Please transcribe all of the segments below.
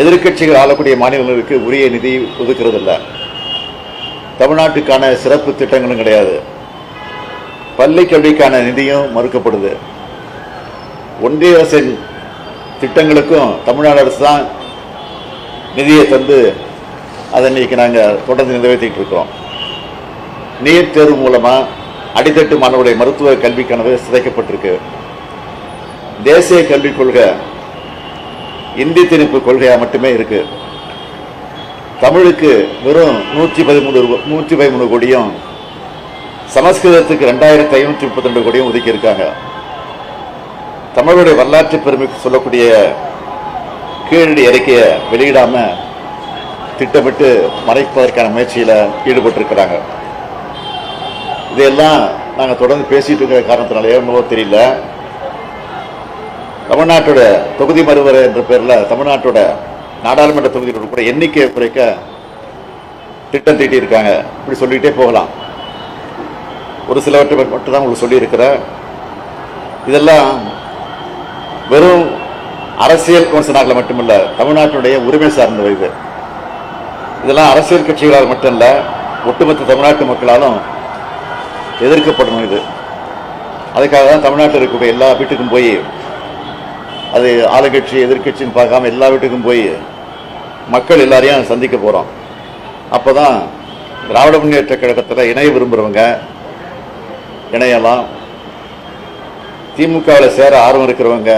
எதிர்க்கட்சிகள் ஆளக்கூடிய மாநிலங்களுக்கு உரிய நிதி ஒதுக்கிறது இல்லை தமிழ்நாட்டுக்கான சிறப்பு திட்டங்களும் கிடையாது. பள்ளி கல்விக்கான நிதியும் மறுக்கப்படுது. ஒன்றிய அரசின் திட்டங்களுக்கும் தமிழ்நாடு அரசு தான் நிதியை தந்து அதை இன்னைக்கு நாங்கள் தொடர்ந்து நிறைவேற்றிட்டு இருக்கிறோம் நீட் தேர்வு மூலமா அடித்தட்டு மாணவருடைய மருத்துவ கல்வி கனவு சிதைக்கப்பட்டிருக்கு. தேசிய கல்விக் கொள்கை இந்தி திணிப்பு கொள்கையா மட்டுமே இருக்கு. தமிழுக்கு வெறும் நூற்றி பதிமூணு நூற்றி பதிமூணு கோடியும் சமஸ்கிருதத்துக்கு ரெண்டாயிரத்தி ஐநூற்றி முப்பத்தி ரெண்டு கோடியும் ஒதுக்கி இருக்காங்க தமிழுடைய வரலாற்று பெருமைக்கு சொல்லக்கூடிய கீழடி அறிக்கையை வெளியிடாம திட்டமிட்டு மறைப்பதற்கான முயற்சியில ஈடுபட்டிருக்கிறாங்க. இதையெல்லாம் நாங்கள் தொடர்ந்து பேசிட்டு இருக்கிற காரணத்தினால என்னவோ தெரியல. தமிழ்நாட்டோட தொகுதி மறுவரை என்ற பேரில் தமிழ்நாட்டோட நாடாளுமன்ற தொகுதிகளோட கூட எண்ணிக்கையை குறைக்க திட்டம் தீட்டியிருக்காங்க. இப்படி சொல்லிகிட்டே போகலாம். ஒரு சிலவற்றை மட்டும் தான் உங்களுக்கு சொல்லியிருக்கிறேன். இதெல்லாம் வெறும் அரசியல் விமர்சனங்களை மட்டுமல்ல தமிழ்நாட்டினுடைய உரிமை சார்ந்த இது இதெல்லாம் அரசியல் கட்சிகளால் மட்டும் இல்லை ஒட்டுமொத்த தமிழ்நாட்டு மக்களாலும் எதிர்க்கப்படணும் இது. அதுக்காக தான் தமிழ்நாட்டில் இருக்கக்கூடிய எல்லா வீட்டுக்கும் போய் அது ஆளுங்கட்சி எதிர்கட்சின்னு பார்க்காம எல்லா வீட்டுக்கும் போய் மக்கள் எல்லாரையும் சந்திக்க போகிறோம் அப்போ தான் திராவிட முன்னேற்ற கழகத்தில் இணைய விரும்புகிறவங்க இணையலாம் திமுகவில் சேர ஆர்வம் இருக்கிறவங்க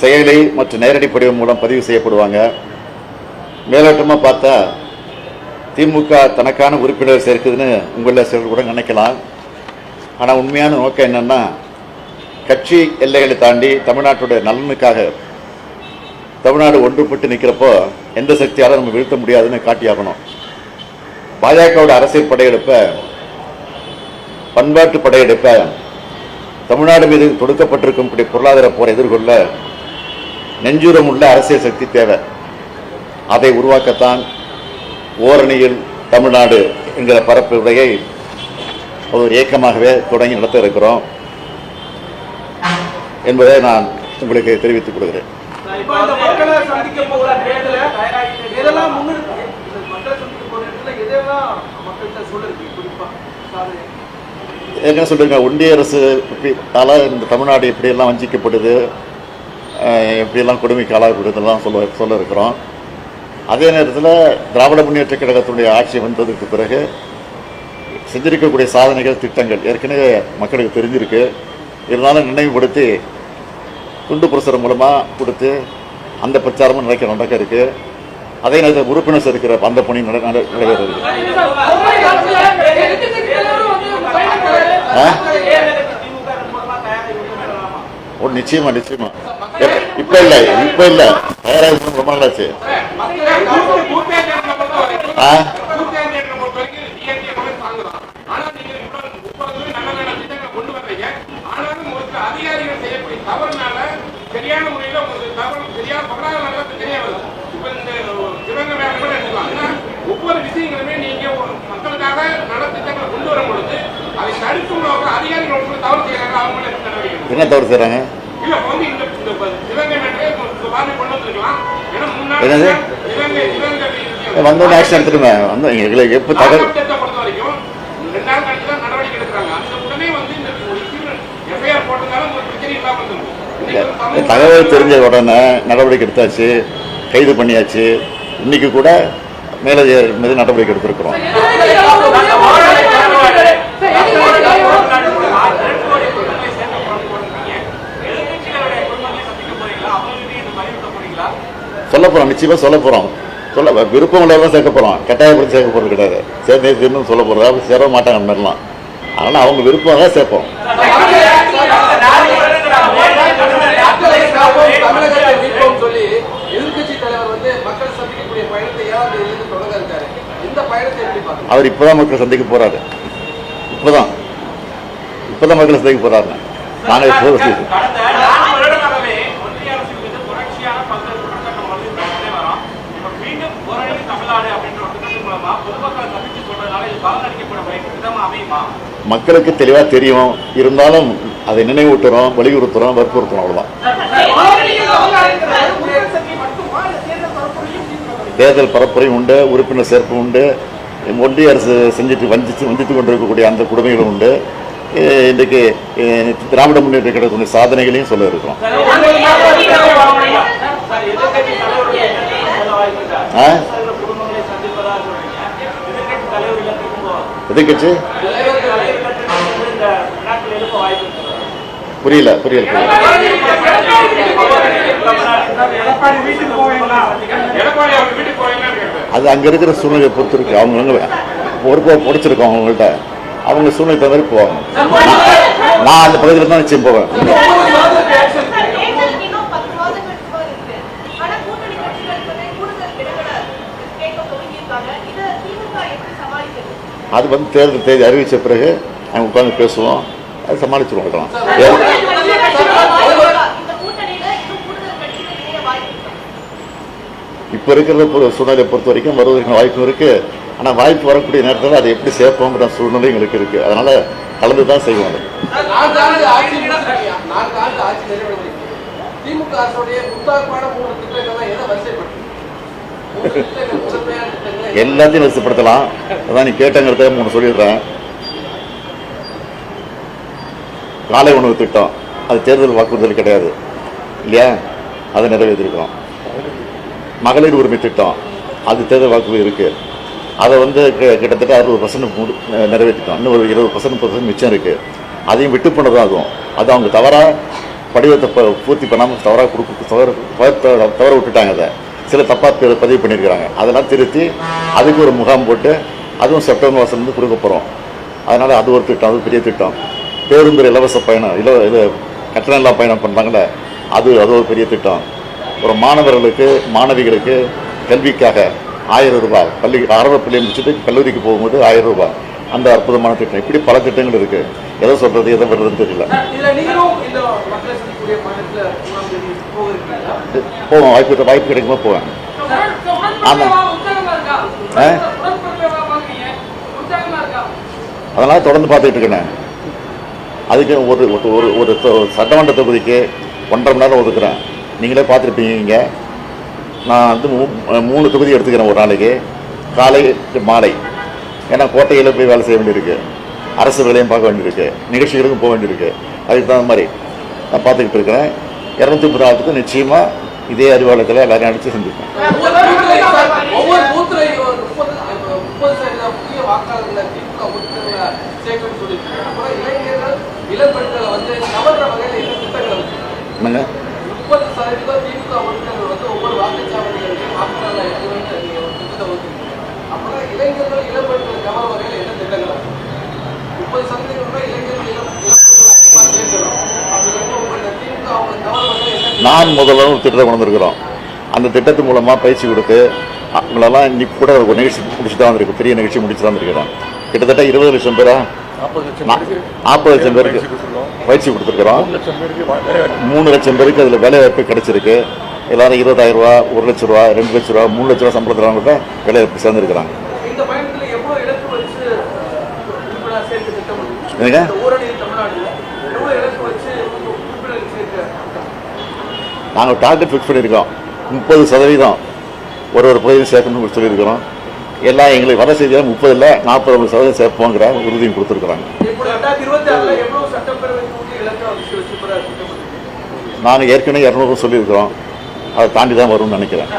செயலி மற்றும் நேரடி படிவம் மூலம் பதிவு செய்யப்படுவாங்க. மேலோட்டமாக பார்த்தா திமுக தனக்கான உறுப்பினர் சேர்க்குதுன்னு உங்களில் சிலர் கூட நினைக்கலாம். ஆனால் உண்மையான நோக்கம் என்னென்னா கட்சி எல்லைகளை தாண்டி தமிழ்நாட்டோட நலனுக்காக தமிழ்நாடு ஒன்றுபட்டு நிற்கிறப்போ எந்த சக்தியாலும் நம்ம வீழ்த்த முடியாதுன்னு காட்டியாகணும். பாஜகவோட அரசியல் படையெடுப்பை பண்பாட்டு படையெடுப்பை தமிழ்நாடு மீது தொடுக்கப்பட்டிருக்கும் இப்படி பொருளாதார போரை எதிர்கொள்ள நெஞ்சுரம் உள்ள அரசியல் சக்தி தேவை. அதை உருவாக்கத்தான் ஓரணியில் தமிழ்நாடு என்கிற பரப்பு உரையை ஒரு இயக்கமாகவே தொடங்கி நடத்த இருக்கிறோம். என்பதை நான் உங்களுக்கு தெரிவித்துக் கொள்கிறேன். என்ன சொல்றீங்க ஒன்றிய அரசு இப்படியால இந்த தமிழ்நாடு எப்படியெல்லாம் வஞ்சிக்கப்படுது எப்படியெல்லாம் கொடுமைக்கு ஆளாகப்படுதெல்லாம் சொல்ல சொல்ல இருக்கிறோம் அதே நேரத்தில் திராவிட முன்னேற்ற கழகத்தினுடைய ஆட்சி வந்ததுக்கு பிறகு செஞ்சிருக்கக்கூடிய சாதனைகள் திட்டங்கள் ஏற்கனவே மக்களுக்கு தெரிஞ்சிருக்கு. இருந்தாலும் நினைவுபடுத்தி துண்டு பிரசுரம் மூலமாக கொடுத்து அந்த பிரச்சாரமும் நடக்க நடக்க இருக்கு. அதே நேரத்தில் உறுப்பினர் இருக்கிற அந்த பணி நட ஒரு ஆ? நிச்சயமா நிச்சயமா. இப்ப இல்ல இப்ப இல்ல. தயாராக ரொம்ப நாளாச்சு ஆ சரியான முறையில் உங்களுக்கு தகவல் சரியான பொருளாதார தெரிய வருது இப்ப இந்த சிவங்க வேலை கூட எடுத்துக்கலாம் ஏன்னா ஒவ்வொரு விஷயங்களுமே நீங்க ஒரு மக்களுக்காக நலத்திட்டங்களை கொண்டு வரும் பொழுது அதை தடுக்கும் நோக்கம் அதிகாரிகள் ஒன்று தவறு செய்யறாங்க அவங்க மேல என்ன நடவடிக்கை எடுக்கணும்? என்ன தவறு செய்றாங்க இல்ல இப்ப வந்து இந்த இந்த இப்ப சிவகங்கை மேட்டரே இப்ப பாருங்க கொண்டு வந்திருக்கலாம் ஏன்னா முன்னாடி என்னது? சிவகங்கை சிவகங்கை வந்தோடனே ஆக்ஷன் எடுத்துருமே வந்து எங்களுக்கு எப்போ தகவல் ஆக்கப்பட்டதை பொறுத்த வரைக்கும் ரெண்டு நாள் கழிச்சு தான் நடவடிக்கை எடுக்கிறாங்க அந்த உடனே வந்து இந்த ஒரு எஃப்ஐஆர் போட்டதால ஒரு பிரச்சனை இல்லாம இருந்திருக்கும் இன்னைக்கு ஒரு இந்த சமூக- தகவல் தெரிஞ்ச உடனே நடவடிக்கை எடுத்தாச்சு கைது பண்ணியாச்சு. இன்னைக்கு கூட மேலே மீது நடவடிக்கை எடுத்திருக்கிறோம். சொல்ல போறோம் நிச்சயமா சொல்ல போறோம். சொல்ல விருப்பம் உள்ளவங்க சேர்க்க போறோம். கட்டாயப்படுத்தி சேர்க்க போறது கிடையாது. சேர்ந்தே சேர்ந்து சொல்ல போறதா சேர மாட்டாங்க அந்த மாதிரிலாம். அதனால அவங்க விருப்பம் தான் சேர்ப்போம். அவர் இப்பதான் மக்களை சந்திக்க போறாரு. இப்பதான். இப்பதான் மக்களை சந்திக்க போறாருங்க. நாங்க இப்போ கடந்த நான்கு வருடங்களாகவே ஒன்றிய அரசின் மீது தொடர்ச்சியான பல்வேறு குற்றச்சாட்டு வந்து வரோம் இப்ப மீண்டும் ஓரணி தமிழ்நாடு அப்படின்ற ஒரு திட்டத்தின் மூலமா பொதுமக்களை சந்திச்சு சொல்றதுனால இது பலனளிக்கப்பட விதமா அமையுமா மக்களுக்கு தெளிவா தெரியும். இருந்தாலும் அதை நினைவூட்டுறோம் வலியுறுத்துறோம் வற்புறுத்துறோம் அவ்வளவுதான். தேர்தல் பரப்புரையும் உண்டு உறுப்பினர் சேர்ப்பு உண்டு ஒன்றிய அரசு செஞ்சுட்டு வஞ்சித்து வஞ்சித்து கொண்டிருக்கக்கூடிய அந்த கொடுமைகளும் உண்டு. இன்றைக்கு திராவிட முன்னேற்ற கிடைக்கக்கூடிய சாதனைகளையும் சொல்ல இருக்கிறோம். ஆ? வீட்டுக்கு புரியல புரியல. அது அங்கே இருக்கிற சூழ்நிலையை பொறுத்து இருக்கு. அவங்க பொறுப்பை பிடிச்சிருக்கோம் அவங்கள்ட்ட. அவங்க சூழ்நிலை தவிர போவாங்க. நான் நான் அந்த பகுதியில் தான் நிச்சயம் போவேன் சார், தேர்தலுக்கு இன்னும் பத்து மாதங்கள் கூட இருக்கு. ஆனா கூட்டணி கட்சிகள் இப்பவே கூடுதல் இடங்களை கேட்க துவங்கியிருக்காங்க. இதை திமுக எப்படி சமாளிக்கிறது? அது வந்து தேர்தல் தேதி அறிவித்த பிறகு நாங்கள் உட்காந்து பேசுவோம். அது சமாளிச்சுருவோம் அதெல்லாம். இப்போ இருக்கிற சூழ்நிலையை பொறுத்த வரைக்கும் வருவதற்கான வாய்ப்பு இருக்குது ஆனால் வாய்ப்பு வரக்கூடிய நேரத்தில் அதை எப்படி சேர்ப்போங்கிற சூழ்நிலை எங்களுக்கு இருக்குது அதனால் கலந்து தான் செய்வோம் அது. திமுக அரசுடைய மூணு திட்டங்கள் எல்லாத்தையும் வரிசைப்படுத்தலாம் அதான் நீ கேட்டங்கிறத மூணு சொல்லிடுறேன். காலை உணவு திட்டம். அது தேர்தல் வாக்குறுதல் கிடையாது. இல்லையா? அதை நிறைவேற்றிருக்கோம் மகளிர் உரிமை திட்டம். அது தேர்தல் வாக்குறுதி இருக்குது அதை வந்து கிட்டத்தட்ட அறுபது பர்சன்ட் நிறைவேற்றிட்டோம். இன்னும் ஒரு இருபது பர்சன்ட் பர்சன்ட் மிச்சம் இருக்குது அதையும் விட்டு போனதும் ஆகும் அது அவங்க தவறாக படிவத்தை ப- பூர்த்தி பண்ணாமல் தவறாக கொடுக்க தவற தவற விட்டுட்டாங்க அதை. சில தப்பாக பதிவு பண்ணியிருக்கிறாங்க. அதெல்லாம் திருத்தி அதுக்கு ஒரு முகாம் போட்டு அதுவும் செப்டம்பர் மாதத்துலேருந்து கொடுக்க போகிறோம் அதனால் அது ஒரு திட்டம் அது பெரிய திட்டம். பேருந்து இலவச பயணம் இல இது கட்டணம் இல்லா பயணம் பண்ணுறாங்களே அது அது ஒரு பெரிய திட்டம். ஒரு மாணவர்களுக்கு மாணவிகளுக்கு கல்விக்காக ஆயிரம் ரூபாய் பள்ளி ஆரம்ப பள்ளியை முடிச்சுட்டு கல்லூரிக்கு போகும்போது ஆயிரம் ரூபாய். அந்த அற்புதமான திட்டம். இப்படி பல திட்டங்கள் இருக்கு. எதை சொல்றது எதை விடுறதுன்னு தெரியல. போவேன் வாய்ப்பு வாய்ப்பு கிடைக்குமா போவேன்? அதெல்லாம் தொடர்ந்து பார்த்துக்கிட்டு இருக்கேன். அதுக்கு ஒரு ஒரு- ஒரு சட்டமன்ற தொகுதிக்கு ஒன்றரை மணி நேரம் ஒதுக்குறேன். நீங்களே பார்த்துருப்பீங்க நான் வந்து மூணு தொகுதி எடுத்துக்கிறேன் ஒரு நாளைக்கு. காலை மாலை. ஏன்னா கோட்டையில் போய் வேலை செய்ய வேண்டியிருக்கு. அரசு வேலையும் பார்க்க வேண்டியிருக்கு. நிகழ்ச்சிகளுக்கும் போக வேண்டியிருக்கு. அதுக்கு தகுந்த மாதிரி நான் பார்த்துக்கிட்டு இருக்கிறேன். இரநூத்தி முப்பது நாளுக்கு நிச்சயமாக இதே அறிவாலயத்தில் எல்லாரும் அடித்து செஞ்சுருக்கேன் ஒவ்வொரு பூத்துலையும் சார், ஒவ்வொரு பூத்துலையும் ஒரு முப்பது அஹ், முப்பது சதவீதம் புதிய வாக்காளர்களை திமுக உறுப்பினர்களை சேர்க்கணும்னு சொல்லியிருக்காங்க அப்புறம் இளைஞர்கள் இளம் பெண்களை வந்து கவர்ற வகையில் என்ன திட்டங்களை வச்சிருக்காங்க என்னங்க முப்பது சதவீதம் திமுக உறுப்பினர்கள் வந்து ஒவ்வொரு வாக்குச்சாவடிகளுக்கும் வாக்குகளை எடுக்கணும்னு நீங்க ஒரு திட்டத்தை வச்சிருக்கீங்க அப்புறம் இளைஞர்கள் வகையில் என்ன திட்டங்கள் இருக்கு? முப்பது சதவீதம் இளைஞர்கள் அதிகமாக உங்களோட திமுக அவங்க வகையில்? நான் முதல்ல ஒரு திட்டத்தை கொண்டு வந்திருக்கிறோம். அந்த திட்டத்து மூலமாக பயிற்சி கொடுத்து அவங்களெல்லாம் இன்னைக்கு கூட ஒரு நிகழ்ச்சி முடிச்சு தான் வந்திருக்கு பெரிய நிகழ்ச்சி முடிச்சு தான் வந்திருக்கிறேன் கிட்டத்தட்ட இருபது லட்சம் பேரா? நாற்பது லட்சம் பேருக்கு பயிற்சி கொடுத்துருக்குறோம். மூணு லட்சம் பேருக்கு அதில் வேலை வாய்ப்பு. கிடைச்சிருக்கு. எல்லாரும் இருபதாயிரம் ரூபா ஒரு லட்ச ரூபா ரெண்டு லட்ச ரூபா மூணு லட்ச ரூபா சம்பளத்துறவங்க வேலை வாய்ப்பு சேர்ந்துருக்கிறாங்க இந்த பயணத்துல எவ்வளவு இலக்கு வச்சு உறுப்பினர் சேர்க்க திட்டம் இருக்கு? என்னங்க? இந்த ஊரடங்கு தமிழ்நாடுல எவ்வளவு இலக்கு வச்சு உறுப்பினர் சேர்க்க திட்டம்? நாங்கள் டார்கெட் ஃபிக்ஸ் பண்ணியிருக்கோம் முப்பது சதவீதம் ஒரு ஒரு பகுதியும் சேர்க்கணும்னு சொல்லியிருக்கிறோம் எல்லாம் எங்களுக்கு வர செய்தியாக முப்பதில் நாற்பது சதவீதம் சேர்ப்போங்கிற உறுதியும் கொடுத்துருக்குறாங்க? நாங்கள் ஏற்கனவே இரநூறு சொல்லியிருக்கிறோம் அதை தாண்டி தான் வரும்னு நினைக்கிறேன்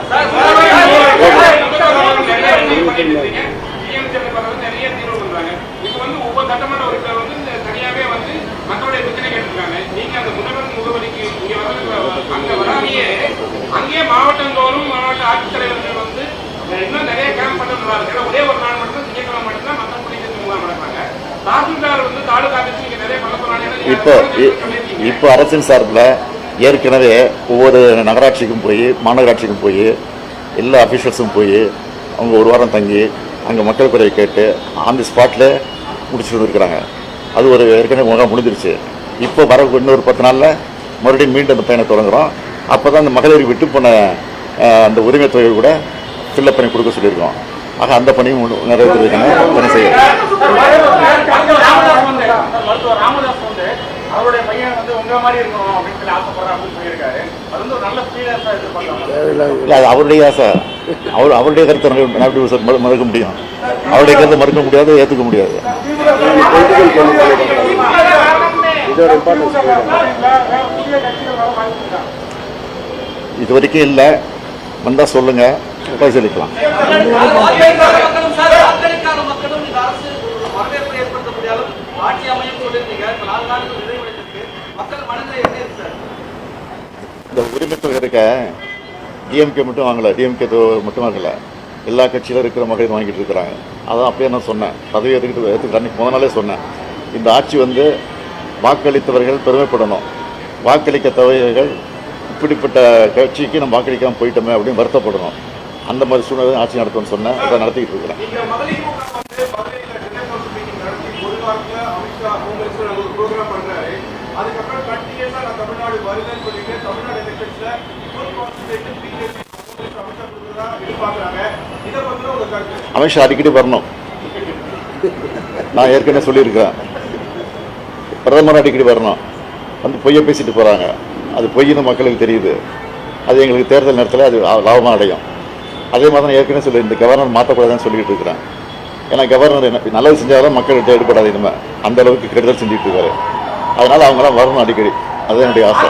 நிறைய தீர்வு பண்றாங்க இப்போ வந்து ஒவ்வொரு சட்டமன்ற உறுப்பினர் வந்து இந்த தனியாவே வந்து மக்களுடைய பிரச்சனை கேட்டிருக்காங்க நீங்க அந்த முதல்வர் முகவரிக்கு இங்க வந்து அங்க வராமையே அங்கேயே மாவட்டந்தோறும் மாவட்ட ஆட்சித்தலைவர்கள் வந்து இன்னும் நிறைய கேம்ப் பண்ண நல்லா ஒரே ஒரு நாள் மட்டும் திங்கட்கிழமை மட்டும்தான் குடிநீர் முகாம் நடக்கிறாங்க தாசில்தார் வந்து தாலுகா ஆஃபீஸ் நீங்க நிறைய பண்ண சொன்னாங்க இப்போ இப்போ அரசின் சார்பில் ஏற்கனவே ஒவ்வொரு நகராட்சிக்கும் போய் மாநகராட்சிக்கும் போய் எல்லா அஃபிஷியல்ஸும் போய் அவங்க ஒரு வாரம் தங்கி அங்கே மக்கள் குறையை கேட்டு ஆன் தி ஸ்பாட்டில் முடிச்சுட்டு வந்துருக்குறாங்க. அது ஒரு ஏற்கனவே முகாம் முடிஞ்சிருச்சு. இப்போ வர இன்னொரு பத்து நாளில் மறுபடியும் மீண்டும் அந்த பயணம் தொடங்குறோம். அப்போ தான் அந்த மகளிர் விட்டு போன அந்த உரிமை தொகை கூட ஃபில்லப் பண்ணி கொடுக்க சொல்லியிருக்கோம். ஆக அந்த பணியும் நிறைவேற்றுறதுக்கான பணி வந்து அவருடைய ஆசை. அவர் அவருடைய கருத்தை மறுக்க முடியும்? அவருடைய கருத்தை மறுக்க முடியாது ஏற்றுக்க முடியாது. இது வரைக்கும் இல்லை. வந்தால் சொல்லுங்கள் பரிசீலிக்கலாம். இந்த அரசு உரிமை தொகை இருக்க டிஎம்கே மட்டும் வாங்கலை டிஎம்கே மட்டும் வாங்கலை. எல்லா கட்சியிலும் இருக்கிற மகளிர் வாங்கிட்டு இருக்கிறாங்க. அதான் அப்படியே நான் சொன்னேன். பதவி எடுத்துக்கிட்டு ஏற்றுக்கிட்டு அன்னைக்கு முதல் நாளே சொன்னேன். இந்த ஆட்சி வந்து வாக்களித்தவர்கள் பெருமைப்படணும். வாக்களிக்க வாக்களிக்காதவர்கள் இப்படிப்பட்ட கட்சிக்கு நம்ம வாக்களிக்காமல் போயிட்டோமே அப்படின்னு வருத்தப்படணும். அந்த மாதிரி சூழ்நிலை ஆட்சி நடத்தும்னு சொன்னேன். அதை நடத்திக்கிட்டு இருக்கிறேன். அமித்ஷா அடிக்கடி வரணும். நான் ஏற்கனவே சொல்லியிருக்கிறேன். பிரதமர் அடிக்கடி வரணும். வந்து பொய்யை பேசிட்டு போகிறாங்க அது பொய்னு மக்களுக்கு தெரியுது. அது எங்களுக்கு தேர்தல் நேரத்தில் அது லாபமாக அடையும். அதே மாதிரி தான் ஏற்கனவே சொல்லி இந்த கவர்னர் மாற்றக்கூடாதுன்னு சொல்லிட்டு இருக்கிறேன் ஏன்னா கவர்னர் என்ன நல்லது செஞ்சாலும் மக்கள்கிட்ட ஈடுபடாது இனிமேல் அந்த அளவுக்கு கெடுதல் செஞ்சுட்டு இருக்காரு. அதனால அவங்களாம் வரணும் அடிக்கடி. அதுதான் என்னுடைய ஆசை.